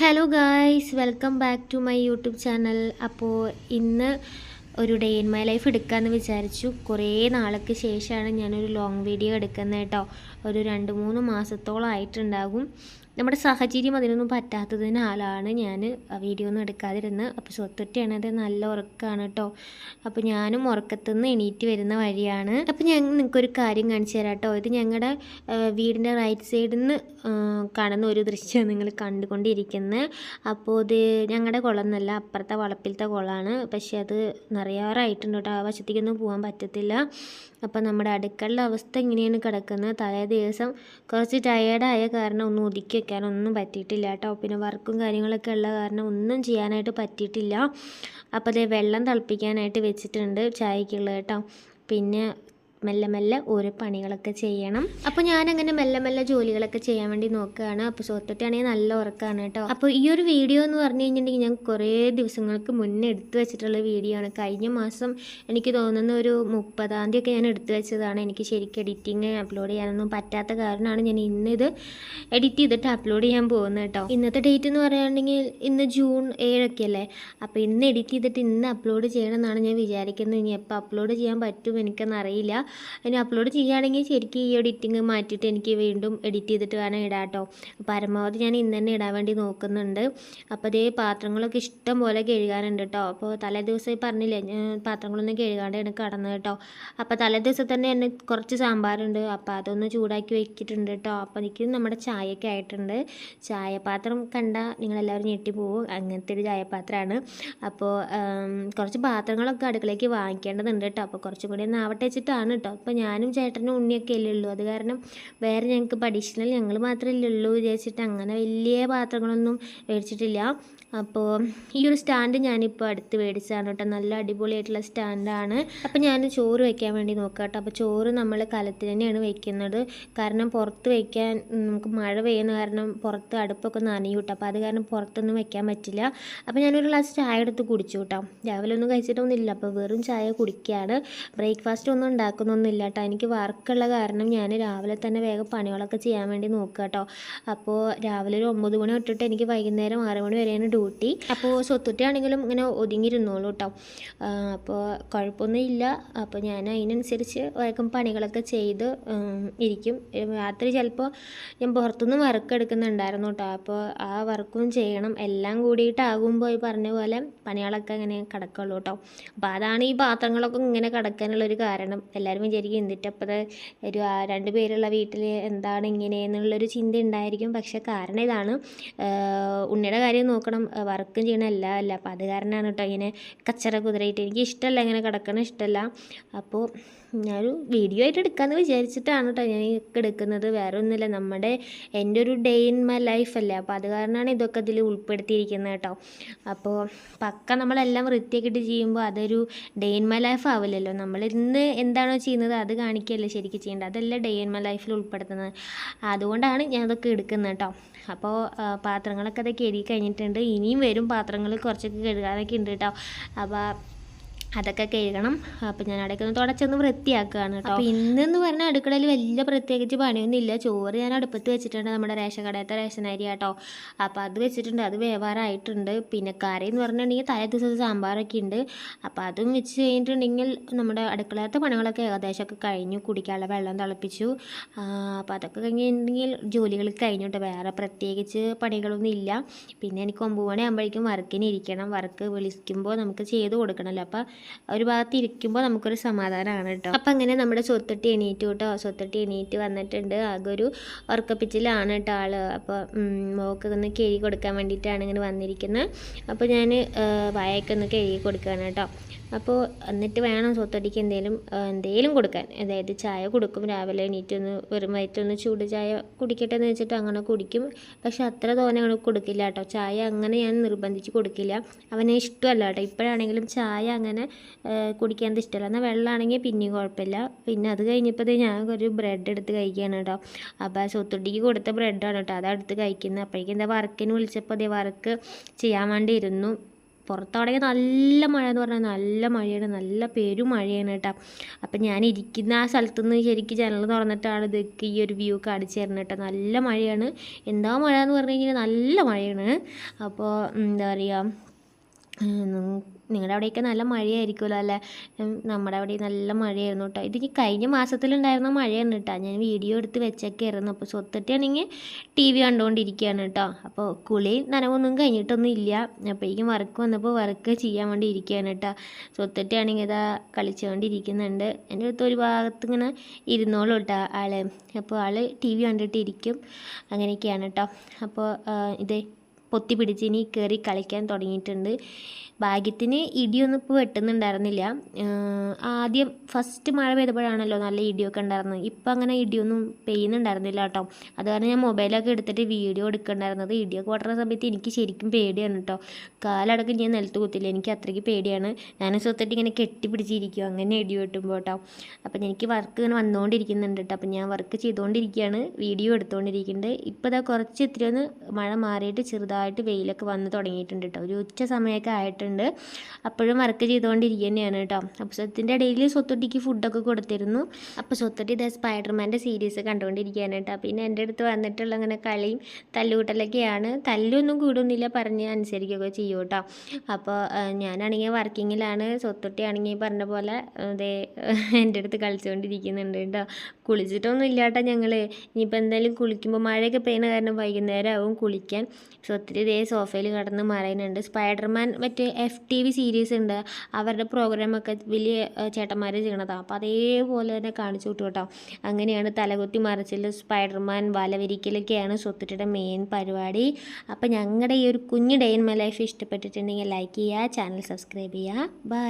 Hello guys welcome back to my YouTube channel അപ്പോൾ ഇന്ന് ഒരു ഡേ ഇൻ മൈ ലൈഫ് എടുക്കാമെന്ന് വിചാരിച്ചു. കുറേ നാൾക്ക് ശേഷമാണ് ഞാനൊരു ലോങ് വീഡിയോ എടുക്കുന്നത് കേട്ടോ. ഒരു രണ്ട് മൂന്ന് മാസത്തോളം ആയിട്ടുണ്ടാകും നമ്മുടെ സാഹചര്യം അതിനൊന്നും പറ്റാത്തതിനാലാണ് ഞാൻ. വീഡിയോ ഒന്നും എടുക്കാതിരുന്നത് അപ്പോൾ സ്വത്തൊറ്റയാണ്. അത് നല്ല ഉറക്കമാണ് കേട്ടോ അപ്പോൾ ഞാനും ഉറക്കത്തുനിന്ന് എണീറ്റ് വരുന്ന വഴിയാണ്. അപ്പോൾ ഞാൻ നിങ്ങൾക്കൊരു കാര്യം കാണിച്ചു തരാം കേട്ടോ ഇത് ഞങ്ങളുടെ വീടിന്റെ റൈറ്റ് സൈഡിൽ നിന്ന് കാണുന്ന ഒരു ദൃശ്യം നിങ്ങൾ കണ്ടുകൊണ്ടിരിക്കുന്നത് അപ്പോൾ ഇത് ഞങ്ങളുടെ കുളം എന്നല്ല അപ്പുറത്തെ വളപ്പിലത്തെ കുളമാണ്. പക്ഷേ അത് നിറയാറായിട്ടുണ്ട് കേട്ടോ ആ വശത്തേക്കൊന്നും പോകാൻ പറ്റത്തില്ല. അപ്പോൾ നമ്മുടെ അടുക്കളുടെ അവസ്ഥ എങ്ങനെയാണ് കിടക്കുന്നത്. തലേ ദിവസം കുറച്ച് ടയേർഡായ കാരണം ഒന്ന് ഒതുക്കി വെക്കാനൊന്നും പറ്റിയിട്ടില്ല കേട്ടോ. പിന്നെ വർക്കും കാര്യങ്ങളൊക്കെ ഉള്ള കാരണം ഒന്നും ചെയ്യാനായിട്ട് പറ്റിയിട്ടില്ല. അപ്പോൾ അതേ വെള്ളം തിളപ്പിക്കാനായിട്ട് വെച്ചിട്ടുണ്ട് ചായക്കുള്ളത് കേട്ടോ. പിന്നെ മെല്ലെ മെല്ലെ ഓരോ പണികളൊക്കെ ചെയ്യണം. അപ്പോൾ ഞാനങ്ങനെ മെല്ലെ മെല്ലെ ജോലികളൊക്കെ ചെയ്യാൻ വേണ്ടി നോക്കുകയാണ്. അപ്പോൾ സ്വത്തൊട്ടാണെങ്കിൽ നല്ല ഉറക്കാണ് കേട്ടോ. അപ്പോൾ ഈ ഒരു വീഡിയോ എന്ന് പറഞ്ഞു കഴിഞ്ഞിട്ടുണ്ടെങ്കിൽ ഞാൻ കുറേ ദിവസങ്ങൾക്ക് മുന്നേ എടുത്തു വെച്ചിട്ടുള്ള വീഡിയോ ആണ്. കഴിഞ്ഞ മാസം എനിക്ക് തോന്നുന്ന ഒരു മുപ്പതാം തീയതി ഒക്കെ ഞാൻ എടുത്തു വെച്ചതാണ്. എനിക്ക് ശരിക്കും എഡിറ്റിങ് അപ്ലോഡ് ചെയ്യാനൊന്നും പറ്റാത്ത കാരണമാണ് ഞാൻ ഇന്ന് ഇത് എഡിറ്റ് ചെയ്തിട്ട് അപ്ലോഡ് ചെയ്യാൻ പോകുന്നത് കേട്ടോ. ഇന്നത്തെ ഡേറ്റ് എന്ന് പറയുകയാണെങ്കിൽ ഇന്ന് ജൂൺ ഏഴൊക്കെ അല്ലേ? അപ്പോൾ ഇന്ന് എഡിറ്റ് ചെയ്തിട്ട് ഇന്ന് അപ്ലോഡ് ചെയ്യണം എന്നാണ് ഞാൻ വിചാരിക്കുന്നത്. ഇനി എപ്പോൾ അപ്ലോഡ് ചെയ്യാൻ പറ്റും എനിക്കൊന്നും അറിയില്ല ഇനി അപ്ലോഡ് ചെയ്യുകയാണെങ്കിൽ ശരിക്കും ഈ എഡിറ്റിങ് മാറ്റിയിട്ട് എനിക്ക് വീണ്ടും എഡിറ്റ് ചെയ്തിട്ട് വേണം ഇടാം കേട്ടോ. പരമാവധി ഞാൻ ഇന്ന് തന്നെ ഇടാൻ വേണ്ടി നോക്കുന്നുണ്ട്. അപ്പോൾ അതേ പാത്രങ്ങളൊക്കെ ഇഷ്ടം പോലെ കഴുകാനുണ്ട് കേട്ടോ. അപ്പോൾ തലേ ദിവസം പറഞ്ഞില്ലേ പാത്രങ്ങളൊന്നും എനിക്ക് കടന്നത് കേട്ടോ. അപ്പോൾ തലേ ദിവസം തന്നെ എന്നെ കുറച്ച് സാമ്പാറുണ്ട്. അപ്പോൾ അതൊന്ന് ചൂടാക്കി വെച്ചിട്ടുണ്ട് കേട്ടോ. അപ്പോൾ എനിക്ക് നമ്മുടെ ചായയൊക്കെ ആയിട്ടുണ്ട്. ചായപാത്രം കണ്ടാൽ നിങ്ങളെല്ലാവരും ഞെട്ടിപ്പോവും അങ്ങനത്തെ ഒരു ചായപാത്രമാണ്. അപ്പോൾ കുറച്ച് പാത്രങ്ങളൊക്കെ അടുക്കളയ്ക്ക് വാങ്ങിക്കേണ്ടതുണ്ട് കേട്ടോ. അപ്പോൾ കുറച്ചും കൂടി ഒന്ന് ആവട്ടെ വെച്ചിട്ടാണ് കേട്ടോ അപ്പോൾ ഞാനും ചേട്ടനും ഉണ്ണിയൊക്കെ അല്ലേ ഉള്ളൂ. അത് കാരണം വേറെ ഞങ്ങൾക്ക് അഡീഷണൽ ഞങ്ങൾ മാത്രമല്ലേ ഉള്ളൂ വിചാരിച്ചിട്ട് അങ്ങനെ വലിയ പാത്രങ്ങളൊന്നും മേടിച്ചിട്ടില്ല. അപ്പോൾ ഈ ഒരു സ്റ്റാൻഡ് ഞാനിപ്പോൾ അടുത്ത് മേടിച്ചതാണ് കേട്ടോ. നല്ല അടിപൊളിയായിട്ടുള്ള സ്റ്റാൻഡാണ്. അപ്പോൾ ഞാൻ ചോറ് വയ്ക്കാൻ വേണ്ടി നോക്കാം കേട്ടോ. അപ്പോൾ ചോറ് നമ്മൾ കലത്തിൽ തന്നെയാണ് വയ്ക്കുന്നത് കാരണം പുറത്ത് വയ്ക്കാൻ നമുക്ക് മഴ പെയ്യുന്ന കാരണം പുറത്ത് അടുപ്പൊക്കെ നനയും കേട്ടോ. അപ്പോൾ അത് കാരണം പുറത്തൊന്നും വയ്ക്കാൻ പറ്റില്ല. അപ്പോൾ ഞാനൊരു ഗ്ലാസ് ചായ എടുത്ത് കുടിച്ചു കേട്ടോ. രാവിലെ ഒന്നും കഴിച്ചിട്ടൊന്നുമില്ല. അപ്പോൾ വെറും ചായ കുടിക്കുകയാണ് ബ്രേക്ക്ഫാസ്റ്റ് ഒന്നും ഉണ്ടാക്കുന്നൊന്നുമില്ല കേട്ടോ. എനിക്ക് വർക്കുള്ള കാരണം ഞാൻ രാവിലെ തന്നെ വേഗം പണികളൊക്കെ ചെയ്യാൻ വേണ്ടി നോക്കുക കേട്ടോ. അപ്പോൾ രാവിലെ ഒരു ഒമ്പത് മണി തൊട്ടിട്ട് എനിക്ക് വൈകുന്നേരം ആറ് മണി വരെയാണ് ഡ്യൂട്ടി. അപ്പോൾ സ്വത്തുട്ടിയാണെങ്കിലും ഇങ്ങനെ ഒതുങ്ങിയിരുന്നോളൂ കേട്ടോ. അപ്പോൾ കുഴപ്പമൊന്നും ഇല്ല. അപ്പോൾ ഞാൻ അതിനനുസരിച്ച് വേഗം പണികളൊക്കെ ചെയ്ത് ഇരിക്കും. രാത്രി ചിലപ്പോൾ ഞാൻ പുറത്തുനിന്ന് വർക്ക് എടുക്കുന്നുണ്ടായിരുന്നു കേട്ടോ. അപ്പോൾ ആ വർക്കും ചെയ്യണം. എല്ലാം കൂടിയിട്ടാകുമ്പോൾ ഈ പറഞ്ഞ പോലെ പണികളൊക്കെ ഇങ്ങനെ കിടക്കുള്ളൂ കേട്ടോ. അപ്പോൾ അതാണ് ഈ പാത്രങ്ങളൊക്കെ ഇങ്ങനെ കിടക്കാനുള്ളൊരു കാരണം. എല്ലാവരും വിചാരിക്കും എന്നിട്ടപ്പോൾ ഒരു രണ്ട് പേരുള്ള വീട്ടിൽ എന്താണ് ഇങ്ങനെ എന്നുള്ളൊരു ചിന്ത ഉണ്ടായിരിക്കും. പക്ഷേ കാരണം ഇതാണ്. ഉണ്ണിയുടെ കാര്യം നോക്കണം. വർക്കും ചെയ്യണം. എല്ലാം അല്ല അപ്പോൾ അത് കാരണമാണ് കേട്ടോ ഇങ്ങനെ കച്ചറ കുതിരയിട്ട് എനിക്ക് ഇഷ്ടമല്ല ഇങ്ങനെ കിടക്കണം ഇഷ്ടമല്ല അപ്പോൾ ഞാനൊരു വീഡിയോ ആയിട്ട് എടുക്കാമെന്ന് വിചാരിച്ചിട്ടാണ് കേട്ടോ ഞാൻ ഇതൊക്കെ എടുക്കുന്നത്. വേറെ ഒന്നുമില്ല. നമ്മുടെ എന്റെ ഒരു ഡേ ഇൻ മൈ ലൈഫ് അല്ലേ? അപ്പോൾ അത് കാരണമാണ് ഇതൊക്കെ ഇതിൽ ഉൾപ്പെടുത്തിയിരിക്കുന്നത് കേട്ടോ അപ്പോൾ പക്ക നമ്മളെല്ലാം വൃത്തിയാക്കിയിട്ട് ചെയ്യുമ്പോൾ അതൊരു ഡേ ഇൻ മൈ ലൈഫ് ആവില്ലല്ലോ. നമ്മൾ ഇന്ന് എന്താണോ ചെയ്യുന്നത് അത് കാണിക്കുകയല്ലേ ശരിക്കും ചെയ്യേണ്ടത്. അതല്ല ഡേ ഇൻ മൈ ലൈഫിൽ ഉൾപ്പെടുത്തുന്നത്. അതുകൊണ്ടാണ് ഞാൻ ഇതൊക്കെ എടുക്കുന്നത് കേട്ടോ അപ്പോൾ പാത്രങ്ങളൊക്കെ അതൊക്കെ എഴുതി കഴിഞ്ഞിട്ടുണ്ട്. ഇനിയും വരും പാത്രങ്ങൾ കുറച്ചൊക്കെ കഴുകാനൊക്കെ ഉണ്ട് കേട്ടോ അപ്പോൾ അതൊക്കെ കഴുകണം അപ്പം ഞാൻ അവിടേക്ക് ഒന്ന് തുടച്ചൊന്ന് വൃത്തിയാക്കുകയാണ് കേട്ടോ. അപ്പോൾ ഇന്നെന്ന് പറഞ്ഞാൽ അടുക്കളയിൽ വലിയ പ്രത്യേകിച്ച് പണിയൊന്നും ഇല്ല. ചോറ് ഞാൻ അടുപ്പത്ത് വെച്ചിട്ടുണ്ട് നമ്മുടെ റേഷൻ കടയത്തെ റേഷൻ അരി കേട്ടോ അപ്പോൾ അത് വെച്ചിട്ടുണ്ട്. അത് വേവാറായിട്ടുണ്ട് പിന്നെ കറി എന്ന് പറഞ്ഞിട്ടുണ്ടെങ്കിൽ തലേ ദിവസത്തെ സാമ്പാറൊക്കെ ഉണ്ട്. അപ്പോൾ അതും വെച്ച് കഴിഞ്ഞിട്ടുണ്ടെങ്കിൽ നമ്മുടെ അടുക്കളത്തെ പണികളൊക്കെ ഏകദേശമൊക്കെ കഴിഞ്ഞു. കുടിക്കാനുള്ള വെള്ളം തിളപ്പിച്ചു. അപ്പോൾ അതൊക്കെ കഴിഞ്ഞിട്ടുണ്ടെങ്കിൽ ജോലികൾ കഴിഞ്ഞിട്ട് വേറെ പ്രത്യേകിച്ച് പണികളൊന്നും ഇല്ല. പിന്നെ എനിക്ക് ഒമ്പത് മണിയാകുമ്പോഴേക്കും വർക്കിന് ഇരിക്കണം. വർക്ക് വിളിക്കുമ്പോൾ നമുക്ക് ചെയ്ത് കൊടുക്കണമല്ലോ. അപ്പോൾ ഒരു ഭാഗത്ത് ഇരിക്കുമ്പോൾ നമുക്കൊരു സമാധാനമാണ് കേട്ടോ. അപ്പം അങ്ങനെ നമ്മുടെ സ്വത്തട്ടി എണീറ്റ് കേട്ടോ. സ്വത്തട്ടി എണീറ്റ് വന്നിട്ടുണ്ട്. ആകെ ഒരു ഉറക്കപ്പിച്ചിലാണ് കേട്ടോ ആൾ. അപ്പോൾ മോക്ക് ഒന്ന് കൊടുക്കാൻ വേണ്ടിയിട്ടാണ് ഇങ്ങനെ വന്നിരിക്കുന്നത് അപ്പോൾ ഞാൻ വായൊക്കെ ഒന്ന് കിഴി കൊടുക്കുകയാണ് കേട്ടോ. അപ്പോൾ എന്നിട്ട് വേണം സ്വത്തടിക്ക് എന്തെങ്കിലും എന്തെങ്കിലും കൊടുക്കാൻ. അതായത് ചായ കൊടുക്കും. രാവിലെ എണീറ്റ് എണീറ്റൊന്ന് വെറും വയറ്റൊന്ന് ചൂട് ചായ കുടിക്കട്ടെ എന്ന് വെച്ചിട്ട് അങ്ങനെ കുടിക്കും. പക്ഷെ അത്ര തോനെ അങ്ങനെ കൊടുക്കില്ല കേട്ടോ. ചായ അങ്ങനെ ഞാൻ നിർബന്ധിച്ച് കൊടുക്കില്ല. അവനെ ഇഷ്ടമല്ല കേട്ടോ. ഇപ്പോഴാണെങ്കിലും ചായ അങ്ങനെ കുടിക്കാൻ ഇഷ്ടമല്ല. എന്നാൽ വെള്ളമാണെങ്കിൽ പിന്നെയും കുഴപ്പമില്ല. പിന്നെ അത് കഴിഞ്ഞപ്പോൾ ഞാൻ ഒരു ബ്രെഡ് എടുത്ത് കഴിക്കുകയാണ് കേട്ടോ. അപ്പോൾ സ്വത്തുട്ടിക്ക് കൊടുത്ത ബ്രെഡാണ് കേട്ടോ. അതാണ് എടുത്ത് കഴിക്കുന്നത്. അപ്പോഴേക്കും എന്താ വർക്കിന് വിളിച്ചപ്പോൾ അതേ വർക്ക് ചെയ്യാൻ വേണ്ടി ഇരുന്നു. പുറത്തവിടെയൊക്കെ നല്ല മഴ എന്ന് പറഞ്ഞാൽ നല്ല മഴയാണ്. നല്ല പെരും മഴയാണ് കേട്ടോ. അപ്പം ഞാൻ ഇരിക്കുന്ന ആ സ്ഥലത്തു നിന്ന് ശരിക്കും ജനൽ തുറന്നിട്ടാണ് ഇതൊക്കെ ഈ ഒരു വ്യൂ കാണിച്ചു തരുന്നത് കേട്ടോ. നല്ല മഴയാണ്. എന്താ മഴ എന്ന് പറഞ്ഞു കഴിഞ്ഞാൽ നല്ല മഴയാണ്. അപ്പോൾ എന്താ പറയുക നിങ്ങളുടെ അവിടെയൊക്കെ നല്ല മഴയായിരിക്കുമല്ലോ അല്ലേ? നമ്മുടെ അവിടെ നല്ല മഴയായിരുന്നു കേട്ടോ. ഇത് ഈ കഴിഞ്ഞ മാസത്തിലുണ്ടായിരുന്ന മഴയാണ് കേട്ടോ. ഞാൻ വീഡിയോ എടുത്ത് വെച്ചൊക്കെയായിരുന്നു അപ്പോൾ സ്വത്തിട്ടാണെങ്കിൽ ടി വി കണ്ടുകൊണ്ടിരിക്കുകയാണ് കേട്ടോ. അപ്പോൾ കുളി നനവൊന്നും കഴിഞ്ഞിട്ടൊന്നും ഇല്ല. അപ്പോഴേക്കും വർക്ക് വന്നപ്പോൾ വർക്ക് ചെയ്യാൻ വേണ്ടി ഇരിക്കുകയാണ് കേട്ടോ. സ്വത്തിട്ടാണെങ്കിൽ ഇതാ കളിച്ചുകൊണ്ടിരിക്കുന്നുണ്ട് എന്റെ അടുത്ത് ഒരു ഭാഗത്ത് ഇങ്ങനെ ഇരുന്നോളൂ കേട്ടോ ആൾ. അപ്പോൾ ആൾ ടി വി കണ്ടിട്ട് ഇരിക്കും അങ്ങനെയൊക്കെയാണ് കേട്ടോ. അപ്പോൾ ഇതേ പൊത്തി പിടിച്ച് ഇനി കയറി കളിക്കാൻ തുടങ്ങിയിട്ടുണ്ട്. ഭാഗ്യത്തിന് ഇടിയൊന്നും ഇപ്പോൾ വെട്ടുന്നുണ്ടായിരുന്നില്ല. ആദ്യം ഫസ്റ്റ് മഴ പെയ്തപ്പോഴാണല്ലോ നല്ല ഇടിയൊക്കെ ഉണ്ടായിരുന്നത്. ഇപ്പം അങ്ങനെ ഇടിയൊന്നും പെയ്യുന്നുണ്ടായിരുന്നില്ല കേട്ടോ. അത് കാരണം ഞാൻ മൊബൈലൊക്കെ എടുത്തിട്ട് വീഡിയോ എടുക്കണ്ടായിരുന്നത്. ഇടിയൊക്കെ പൊട്ടുന്ന സമയത്ത് എനിക്ക് ശരിക്കും പേടിയാണ് കേട്ടോ. കാലടക്കം ഞാൻ നിലത്ത് കുത്തില്ല. എനിക്ക് അത്രയ്ക്ക് പേടിയാണ്. ഞാൻ സ്വത്തിട്ട് ഇങ്ങനെ കെട്ടിപ്പിടിച്ചിരിക്കും. അങ്ങനെ ഇടി വെട്ടുമ്പോൾ കേട്ടോ. അപ്പം എനിക്ക് വർക്ക് ഇങ്ങനെ വന്നുകൊണ്ടിരിക്കുന്നുണ്ട് കേട്ടോ. അപ്പം ഞാൻ വർക്ക് ചെയ്തുകൊണ്ടിരിക്കുകയാണ് വീഡിയോ എടുത്തുകൊണ്ടിരിക്കുന്നുണ്ട് ഇപ്പോൾ ഇതാ കുറച്ച് ഇത്തിരി ഒന്ന് മഴ മാറിയിട്ട് ചെറുതായിട്ട് വെയിലൊക്കെ വന്ന് തുടങ്ങിയിട്ടുണ്ട് കേട്ടോ. ഒരു ഉച്ച സമയമൊക്കെ ആയിട്ടുണ്ട്. അപ്പോഴും വർക്ക് ചെയ്തുകൊണ്ടിരിക്കുക കേട്ടോ. അപ്പോൾ സ്വത്തിന്റെ ഇടയിൽ സ്വത്തൊട്ടിക്ക് ഫുഡൊക്കെ കൊടുത്തിരുന്നു. അപ്പോൾ സ്വത്തൊട്ടി ഇതാ സ്പൈഡർമാന്റെ സീരീസ് കണ്ടുകൊണ്ടിരിക്കുകയാണ് കേട്ടോ. പിന്നെ എന്റെ അടുത്ത് വന്നിട്ടുള്ള അങ്ങനെ കളിയും തല്ലുകൂട്ടലൊക്കെയാണ്. തല്ലൊന്നും കൂടുന്നില്ല പറഞ്ഞ് അനുസരിക്കുകയൊക്കെ ചെയ്യും കേട്ടോ. അപ്പോൾ ഞാനാണെങ്കിൽ വർക്കിങ്ങിലാണ്. സ്വത്തൊട്ടിയാണെങ്കിൽ പറഞ്ഞ പോലെ അതേ എന്റെ അടുത്ത് കളിച്ചുകൊണ്ടിരിക്കുന്നുണ്ട് കേട്ടോ. കുളിച്ചിട്ടൊന്നും ഇല്ലാട്ടോ ഞങ്ങൾ ഇനിയിപ്പോൾ എന്തായാലും കുളിക്കുമ്പോൾ മഴയൊക്കെ പെയ്യുന്ന കാരണം വൈകുന്നേരം ആവും കുളിക്കാൻ. ഒത്തിരി ഇതേ സോഫയിൽ കിടന്ന് മറയുന്നുണ്ട്. സ്പൈഡർമാൻ മറ്റേ എഫ് ടി വി സീരീസ് ഉണ്ട്. അവരുടെ പ്രോഗ്രാമൊക്കെ വലിയ ചേട്ടന്മാർ ചെയ്യണതാണ് അപ്പോൾ അതേപോലെ തന്നെ കാണിച്ചു വിട്ടു കേട്ടോ. അങ്ങനെയാണ് തലകുത്തി മറിച്ചിൽ സ്പൈഡർമാൻ വലവിരിക്കലൊക്കെയാണ് സ്വത്തിട്ടിയുടെ മെയിൻ പരിപാടി. അപ്പോൾ ഞങ്ങളുടെ ഈ ഒരു കുഞ്ഞു ഡേ ഇൻ മൈ ലൈഫ് ഇഷ്ടപ്പെട്ടിട്ടുണ്ടെങ്കിൽ ലൈക്ക് ചെയ്യുക ചാനൽ സബ്സ്ക്രൈബ് ചെയ്യുക. ബൈ.